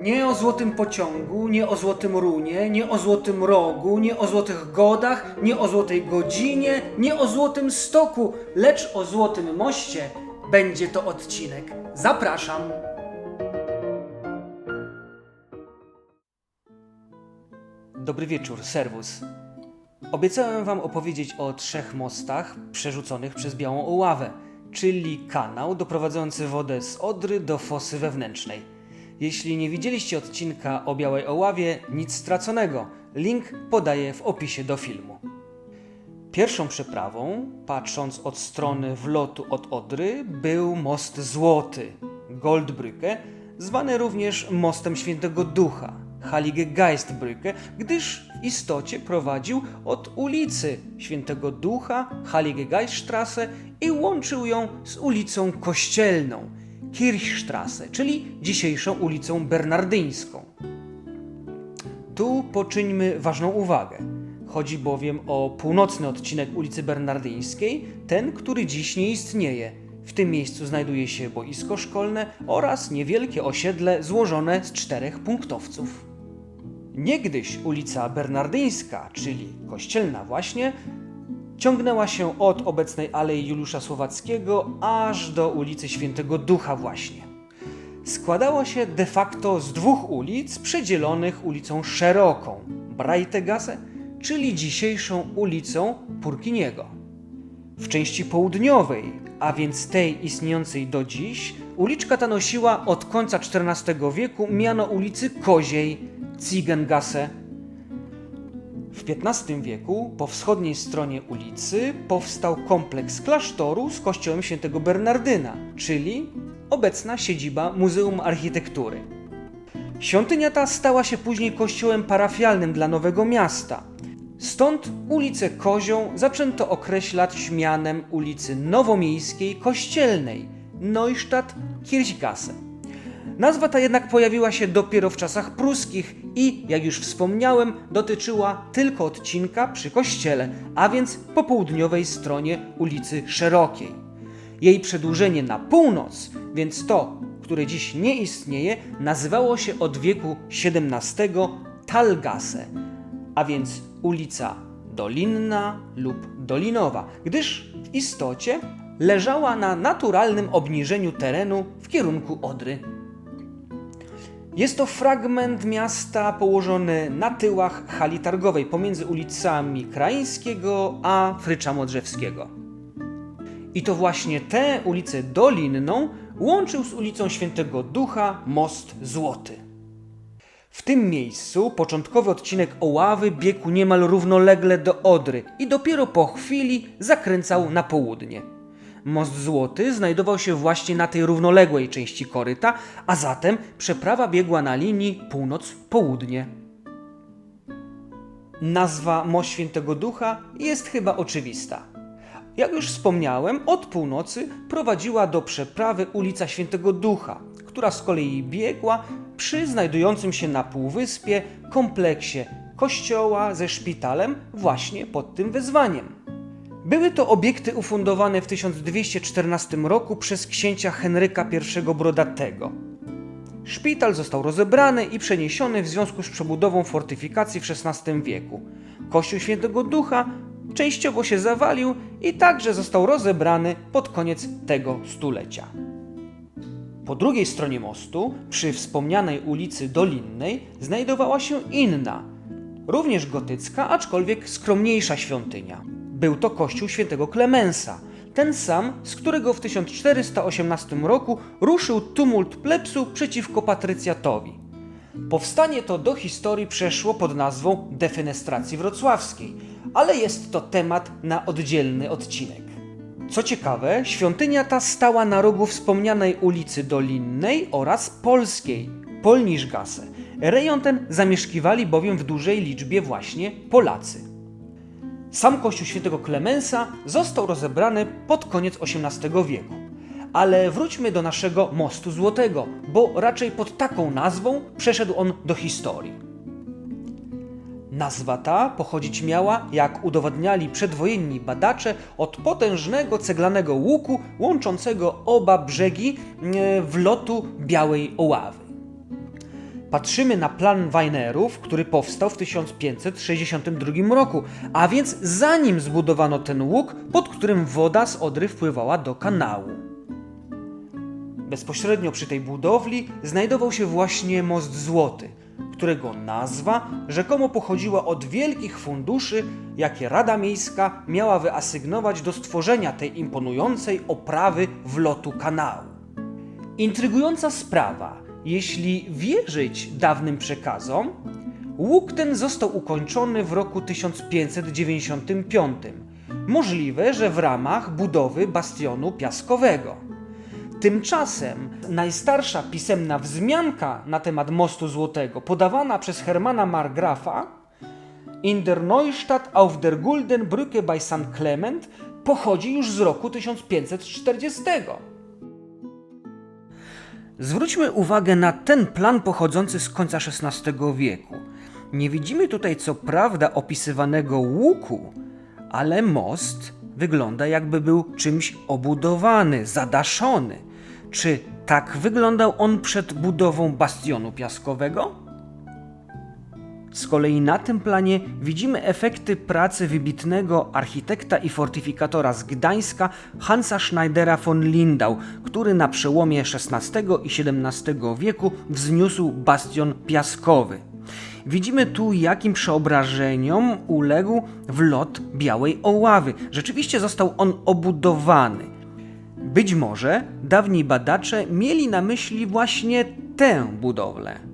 Nie o złotym pociągu, nie o złotym runie, nie o złotym rogu, nie o złotych godach, nie o złotej godzinie, nie o złotym stoku, lecz o złotym moście będzie to odcinek. Zapraszam. Dobry wieczór, serwus. Obiecałem wam opowiedzieć o trzech mostach przerzuconych przez Białą Oławę, czyli kanał doprowadzający wodę z Odry do fosy wewnętrznej. Jeśli nie widzieliście odcinka o Białej Oławie, nic straconego. Link podaję w opisie do filmu. Pierwszą przeprawą, patrząc od strony wlotu od Odry, był most Złoty, Goldbrücke, zwany również mostem Świętego Ducha, Heilige Geistbrücke, gdyż w istocie prowadził od ulicy Świętego Ducha, Heilige Geiststraße i łączył ją z ulicą Kościelną, Kirchstraße, czyli dzisiejszą ulicą Bernardyńską. Tu poczyńmy ważną uwagę. Chodzi bowiem o północny odcinek ulicy Bernardyńskiej, ten, który dziś nie istnieje. W tym miejscu znajduje się boisko szkolne oraz niewielkie osiedle złożone z czterech punktowców. Niegdyś ulica Bernardyńska, czyli kościelna właśnie, ciągnęła się od obecnej Alei Juliusza Słowackiego aż do ulicy Świętego Ducha właśnie składała się de facto z dwóch ulic przydzielonych ulicą szeroką Breitegasse, czyli dzisiejszą ulicą Purkiniego. W części południowej, a więc tej istniejącej do dziś, uliczka ta nosiła od końca XIV wieku miano ulicy Koziej Ziegengasse. XV wieku po wschodniej stronie ulicy powstał kompleks klasztoru z kościołem świętego Bernardyna, czyli obecna siedziba Muzeum Architektury. Świątynia ta stała się później kościołem parafialnym dla Nowego Miasta. Stąd ulicę Kozią zaczęto określać mianem ulicy Nowomiejskiej Kościelnej Neustadt Kirchgasse. Nazwa ta jednak pojawiła się dopiero w czasach pruskich i, jak już wspomniałem, dotyczyła tylko odcinka przy kościele, a więc po południowej stronie ulicy Szerokiej. Jej przedłużenie na północ, więc to, które dziś nie istnieje, nazywało się od wieku XVII Talgasse, a więc ulica Dolinna lub Dolinowa, gdyż w istocie leżała na naturalnym obniżeniu terenu w kierunku Odry. Jest to fragment miasta położony na tyłach hali targowej pomiędzy ulicami Krańskiego a Frycza Modrzewskiego. I to właśnie tę ulicę Dolinną łączył z ulicą Świętego Ducha most Złoty. W tym miejscu początkowy odcinek Oławy biegł niemal równolegle do Odry i dopiero po chwili zakręcał na południe. Most Złoty znajdował się właśnie na tej równoległej części koryta, a zatem przeprawa biegła na linii północ-południe. Nazwa Most Świętego Ducha jest chyba oczywista. Jak już wspomniałem, od północy prowadziła do przeprawy ulica Świętego Ducha, która z kolei biegła przy znajdującym się na półwyspie kompleksie kościoła ze szpitalem właśnie pod tym wezwaniem. Były to obiekty ufundowane w 1214 roku przez księcia Henryka I Brodatego. Szpital został rozebrany i przeniesiony w związku z przebudową fortyfikacji w XVI wieku. Kościół Świętego Ducha częściowo się zawalił i także został rozebrany pod koniec tego stulecia. Po drugiej stronie mostu, przy wspomnianej ulicy Dolinnej, znajdowała się inna, również gotycka, aczkolwiek skromniejsza świątynia. Był to kościół świętego Klemensa, ten sam, z którego w 1418 roku ruszył tumult plebsu przeciwko patrycjatowi. Powstanie to do historii przeszło pod nazwą defenestracji wrocławskiej, ale jest to temat na oddzielny odcinek. Co ciekawe, świątynia ta stała na rogu wspomnianej ulicy Dolinnej oraz Polskiej, Polniszgasse. Rejon ten zamieszkiwali bowiem w dużej liczbie właśnie Polacy. Sam kościół świętego Klemensa został rozebrany pod koniec XVIII wieku. Ale wróćmy do naszego Mostu Złotego, bo raczej pod taką nazwą przeszedł on do historii. Nazwa ta pochodzić miała, jak udowadniali przedwojenni badacze, od potężnego ceglanego łuku łączącego oba brzegi e, wlotu Białej Oławy. Patrzymy na plan Weinerów, który powstał w 1562 roku, a więc zanim zbudowano ten łuk, pod którym woda z Odry wpływała do kanału. Bezpośrednio przy tej budowli znajdował się właśnie Most Złoty, którego nazwa rzekomo pochodziła od wielkich funduszy, jakie Rada Miejska miała wyasygnować do stworzenia tej imponującej oprawy wlotu kanału. Intrygująca sprawa, jeśli wierzyć dawnym przekazom, łuk ten został ukończony w roku 1595. Możliwe, że w ramach budowy bastionu piaskowego. Tymczasem najstarsza pisemna wzmianka na temat Mostu Złotego, podawana przez Hermana Margrafa, In der Neustadt auf der Gulden Brücke bei St. Clement, pochodzi już z roku 1540. Zwróćmy uwagę na ten plan pochodzący z końca XVI wieku. Nie widzimy tutaj co prawda opisywanego łuku, ale most wygląda jakby był czymś obudowany, zadaszony. Czy tak wyglądał on przed budową bastionu piaskowego? Z kolei na tym planie widzimy efekty pracy wybitnego architekta i fortyfikatora z Gdańska Hansa Schneidera von Lindau, który na przełomie XVI i XVII wieku wzniósł bastion piaskowy. Widzimy tu, jakim przeobrażeniom uległ wlot Białej Oławy. Rzeczywiście został on obudowany. Być może dawni badacze mieli na myśli właśnie tę budowlę.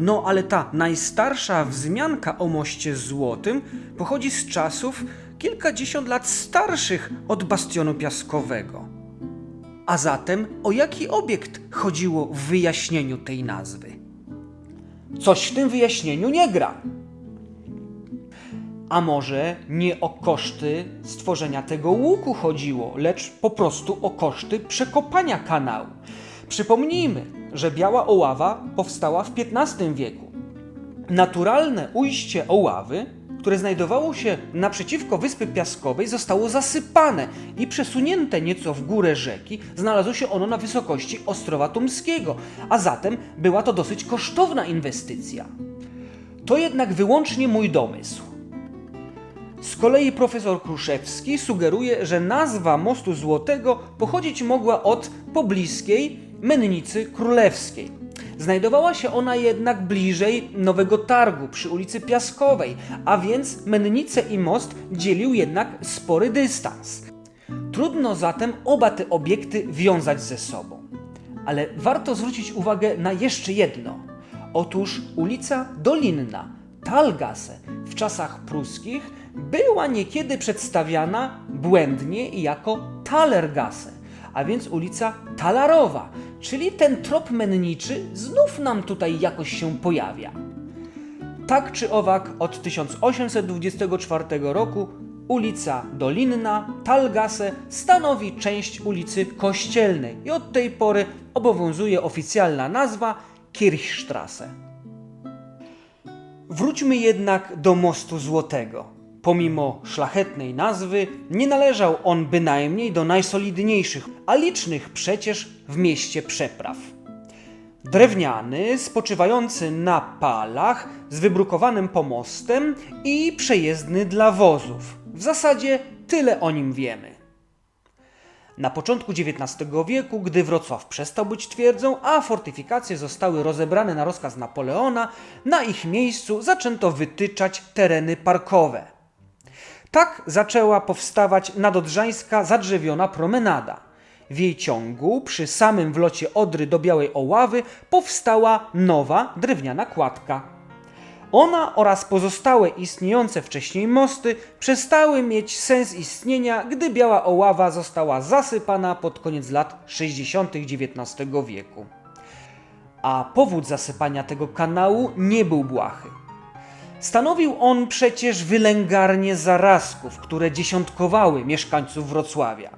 No ale ta najstarsza wzmianka o moście złotym pochodzi z czasów kilkadziesiąt lat starszych od bastionu piaskowego. A zatem o jaki obiekt chodziło w wyjaśnieniu tej nazwy? Coś w tym wyjaśnieniu nie gra. A może nie o koszty stworzenia tego łuku chodziło, lecz po prostu o koszty przekopania kanału. Przypomnijmy, że Biała Oława powstała w XV wieku. Naturalne ujście Oławy, które znajdowało się naprzeciwko Wyspy Piaskowej, zostało zasypane i przesunięte nieco w górę rzeki. Znalazło się ono na wysokości Ostrowa Tumskiego, a zatem była to dosyć kosztowna inwestycja. To jednak wyłącznie mój domysł. Z kolei profesor Kruszewski sugeruje, że nazwa Mostu Złotego pochodzić mogła od pobliskiej Mennicy Królewskiej. Znajdowała się ona jednak bliżej Nowego Targu przy ulicy Piaskowej, a więc mennicę i most dzielił jednak spory dystans. Trudno zatem oba te obiekty wiązać ze sobą. Ale warto zwrócić uwagę na jeszcze jedno. Otóż ulica Dolinna, Talgasse, w czasach pruskich była niekiedy przedstawiana błędnie jako Talergasse, a więc ulica Talarowa, czyli ten trop menniczy znów nam tutaj jakoś się pojawia. Tak czy owak od 1824 roku ulica Dolinna, Talgasse stanowi część ulicy Kościelnej i od tej pory obowiązuje oficjalna nazwa Kirchstrasse. Wróćmy jednak do Mostu Złotego. Pomimo szlachetnej nazwy, nie należał on bynajmniej do najsolidniejszych, a licznych przecież w mieście przepraw. Drewniany, spoczywający na palach, z wybrukowanym pomostem i przejezdny dla wozów. W zasadzie tyle o nim wiemy. Na początku XIX wieku, gdy Wrocław przestał być twierdzą, a fortyfikacje zostały rozebrane na rozkaz Napoleona, na ich miejscu zaczęto wytyczać tereny parkowe. Tak zaczęła powstawać nadodrzańska zadrzewiona promenada. W jej ciągu, przy samym wlocie Odry do Białej Oławy, powstała nowa drewniana kładka. Ona oraz pozostałe istniejące wcześniej mosty przestały mieć sens istnienia, gdy Biała Oława została zasypana pod koniec lat 60. XIX wieku. A powód zasypania tego kanału nie był błahy. Stanowił on przecież wylęgarnię zarazków, które dziesiątkowały mieszkańców Wrocławia.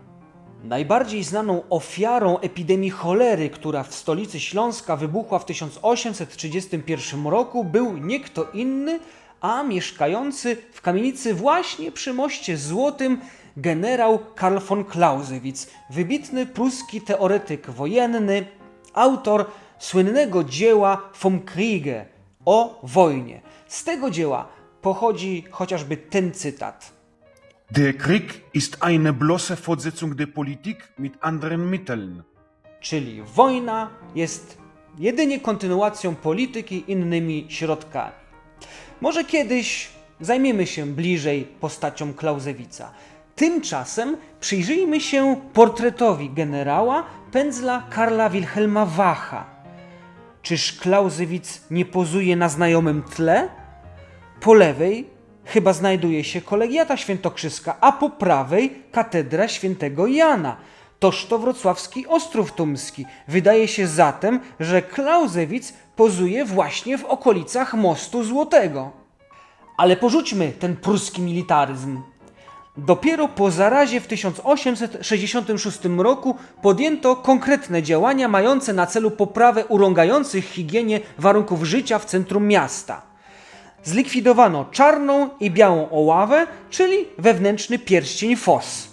Najbardziej znaną ofiarą epidemii cholery, która w stolicy Śląska wybuchła w 1831 roku, był nie kto inny, a mieszkający w kamienicy właśnie przy moście Złotym generał Karl von Clausewitz, wybitny pruski teoretyk wojenny, autor słynnego dzieła Vom Kriege o wojnie. Z tego dzieła pochodzi chociażby ten cytat. Der Krieg ist eine bloße Fortsetzung der Politik mit anderen Mitteln. Czyli wojna jest jedynie kontynuacją polityki innymi środkami. Może kiedyś zajmiemy się bliżej postacią Klausewica. Tymczasem przyjrzyjmy się portretowi generała pędzla Karla Wilhelma Wacha. Czyż Clausewitz nie pozuje na znajomym tle? Po lewej chyba znajduje się kolegiata świętokrzyska, a po prawej katedra świętego Jana. Toż to wrocławski Ostrów Tumski. Wydaje się zatem, że Clausewitz pozuje właśnie w okolicach Mostu Złotego. Ale porzućmy ten pruski militaryzm. Dopiero po zarazie w 1866 roku podjęto konkretne działania mające na celu poprawę urągających higienie warunków życia w centrum miasta. Zlikwidowano czarną i białą oławę, czyli wewnętrzny pierścień FOS.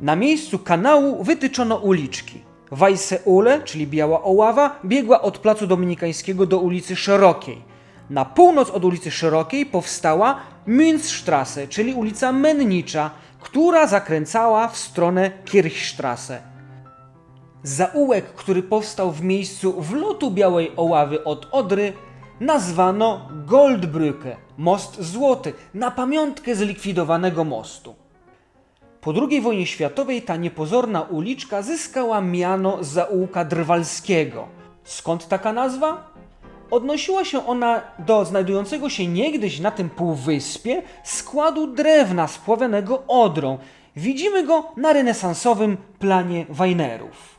Na miejscu kanału wytyczono uliczki. Weisse Ule, czyli biała oława, biegła od placu dominikańskiego do ulicy Szerokiej. Na północ od ulicy Szerokiej powstała Münzstrasse, czyli ulica Mennicza, która zakręcała w stronę Kirchstrasse. Zaułek, który powstał w miejscu wlotu białej oławy od Odry, nazwano Goldbrücke, most złoty, na pamiątkę zlikwidowanego mostu. Po II wojnie światowej ta niepozorna uliczka zyskała miano zaułka drwalskiego. Skąd taka nazwa? Odnosiła się ona do znajdującego się niegdyś na tym półwyspie składu drewna spławionego odrą. Widzimy go na renesansowym planie Weinerów.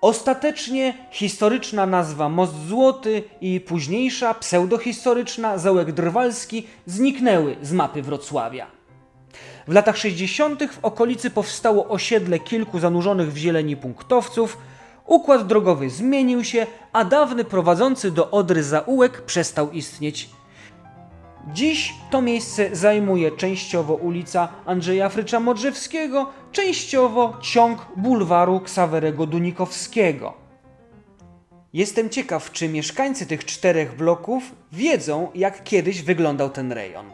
Ostatecznie historyczna nazwa Most Złoty i późniejsza pseudohistoryczna Zaułek Drwalski zniknęły z mapy Wrocławia. W latach 60. w okolicy powstało osiedle kilku zanurzonych w zieleni punktowców, układ drogowy zmienił się, a dawny prowadzący do Odry zaułek przestał istnieć. Dziś to miejsce zajmuje częściowo ulica Andrzeja Frycza Modrzewskiego, częściowo ciąg bulwaru Ksawerego Dunikowskiego. Jestem ciekaw, czy mieszkańcy tych czterech bloków wiedzą, jak kiedyś wyglądał ten rejon.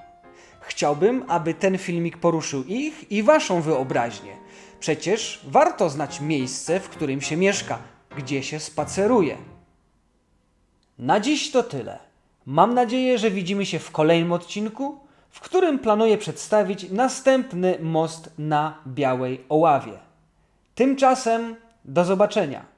Chciałbym, aby ten filmik poruszył ich i waszą wyobraźnię. Przecież warto znać miejsce, w którym się mieszka, gdzie się spaceruje. Na dziś to tyle. Mam nadzieję, że widzimy się w kolejnym odcinku, w którym planuję przedstawić następny most na Białej Oławie. Tymczasem do zobaczenia.